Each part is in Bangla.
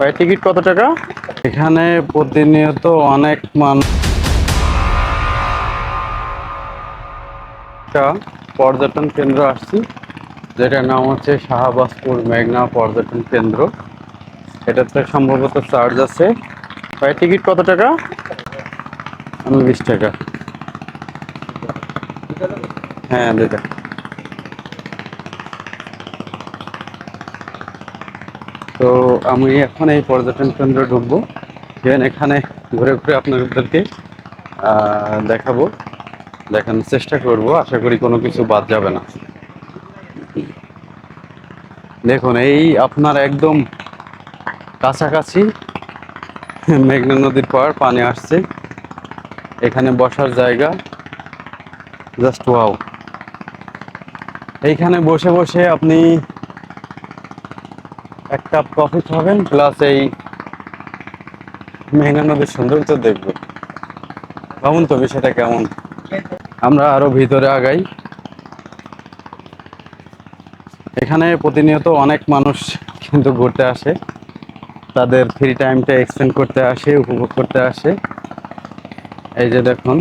ভাই, টিকিট কত টাকা? এখানে প্রতিনিয়ত অনেক মানুষ পর্যটন কেন্দ্র আসছি, যেটার নাম হচ্ছে শাহবাজপুর মেঘনা পর্যটন কেন্দ্র। এটাতে সম্ভবত চার্জ আছে। ভাই, টিকিট কত টাকা? উনবিশ টাকা। হ্যাঁ দুটা তো আমি এখন এই পর্যটন কেন্দ্র ঢুকবো। দেন এখানে ঘুরে ঘুরে আপনাদেরকে দেখাবো। দেখানোর চেষ্টা করব। আশা করি কোনো কিছু বাদ যাবে না। দেখুন, এই আপনার একদম কাছাকাছি মেঘনা নদীর পর পানি আসছে। এখানে বসার জায়গা জাস্ট ওয়াও এইখানে বসে বসে আপনি এক কাপ কফি খাবেন প্লাস এই মেঘনা নদীর সৌন্দর্য দেখবেন ভাবুন তো বিষয়টা কেমন? আমরা আরও ভিতরে আগাই। এখানে প্রতিনিয়ত অনেক মানুষ কিন্তু ঘুরতে আসে। তাদের ফ্রি টাইমটা এক্সটেন্ড করতে আসে, উপভোগ করতে আসে। এই যে দেখুন,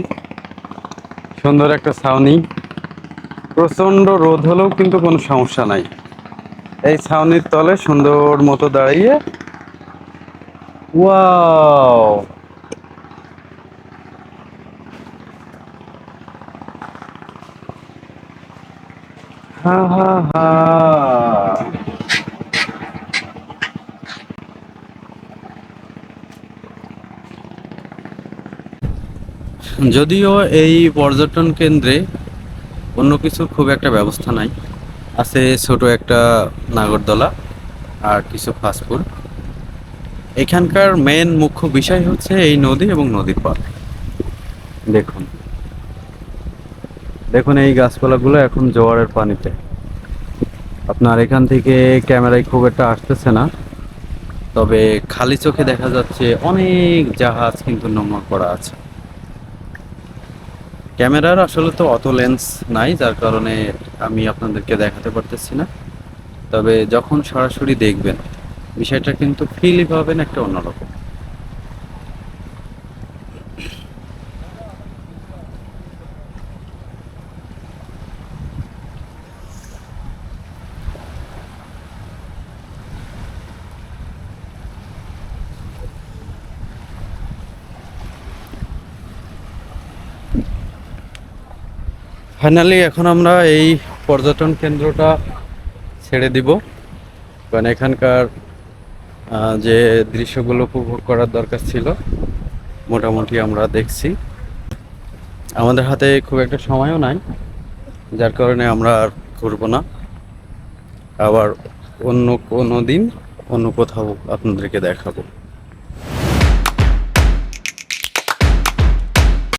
সুন্দর একটা ছাউনি। প্রচণ্ড রোদ হলেও কিন্তু কোনো সমস্যা নাই। এই ছাউনির তলে সুন্দর মতো দাঁড়িয়ে। ওয়াও! হা হা হা। যদিও এই পর্যটন কেন্দ্রে অন্য কিছু খুব একটা ব্যবস্থা নাই। আছে ছোট একটা নাগরদোলা আর কিছু ফাস্টফুড এখানকার মেন মুখ্য বিষয় হচ্ছে এই নদী এবং নদীর পাড় দেখুন। দেখুন এই গাছপালাগুলো এখন জোয়ারের পানিতে। আপনার এখান থেকে ক্যামেরায় খুব একটা আসতেছে না। তবে খালি চোখে দেখা যাচ্ছে অনেক জাহাজ কিন্তু নোংর করা আছে। ক্যামেরার আসলে তো অত লেন্স নাই, যার কারণে আমি আপনাদেরকে দেখাতে পারতেছি না। তবে যখন সরাসরি দেখবেন, বিষয়টা কিন্তু ফিলই পাবেন একটা অন্যরকম। ফাইনালি এখন আমরা এই পর্যটন কেন্দ্রটা ছেড়ে দিব। কারণ এখানকার যে দৃশ্যগুলো উপভোগ করার দরকার ছিল, মোটামুটি আমরা দেখছি। আমাদের হাতে খুব একটা সময়ও নাই, যার কারণে আমরা আর ঘুরবো না। আবার অন্য কোনো দিন অন্য কোথাও আপনাদেরকে দেখাবো।